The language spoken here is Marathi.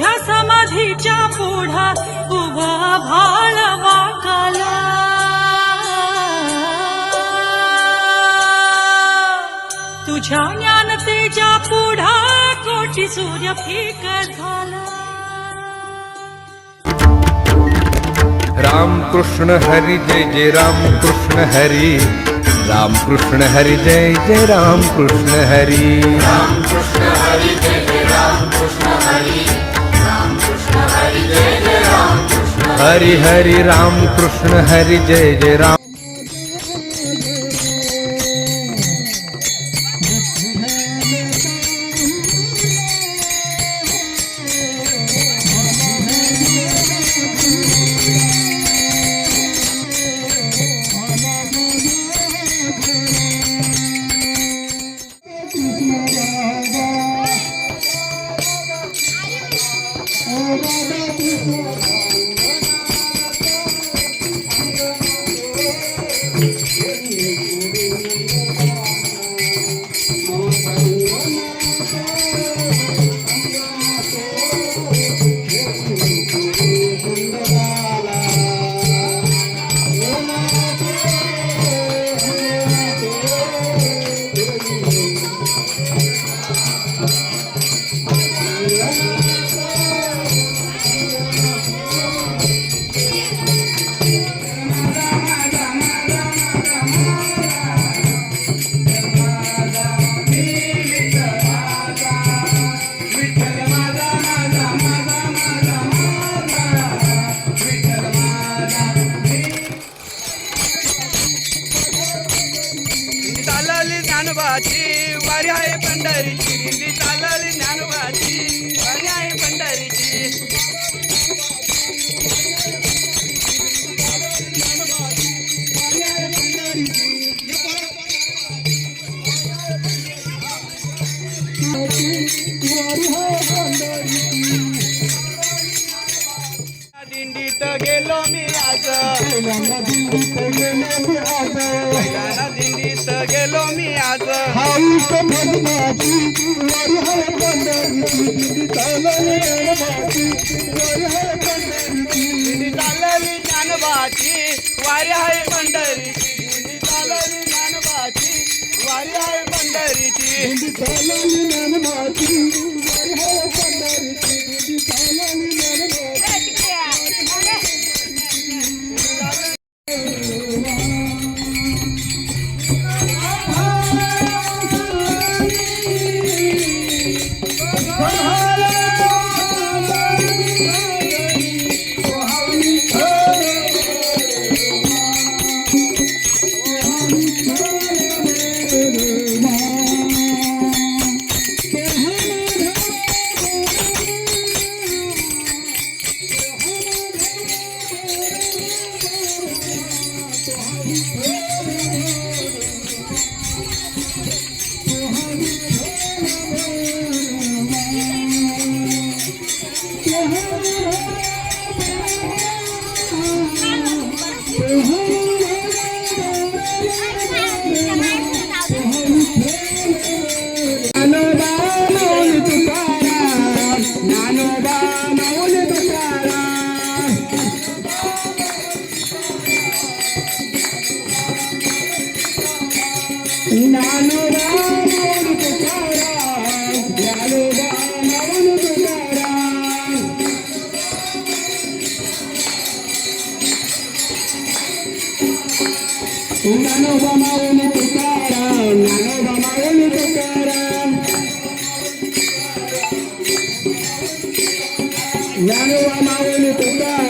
तुझ्या समाधीच्या पुढा उभा भाळ वाकाला तुझ्या ज्ञानतेच्या पुढा कोटी सूर्य फिक झाला. राम कृष्ण हरी जय जय राम कृष्ण हरी. राम कृष्ण हरी जय जय राम कृष्ण हरी. राम कृष्ण हरी जय जय राम कृष्ण हरी. हरी हरी राम कृष्ण हरी जय जय राम चालली ज्ञानोबाची वारी आहे पंढरीची. दिंडी चालली ज्ञानोबाची वारी आहे पंढरीची. दिंडीत गेलो मी आज. दिंडीत गेलो मी आज. दिंडी चालली ज्ञानोबाची वारी आहे पंढरीची. चालली ज्ञानोबाची वारी आहे पंढरीची. నను బమౌని తుకారాం నను బమౌని తుకారాం నను బమౌని తుకారాం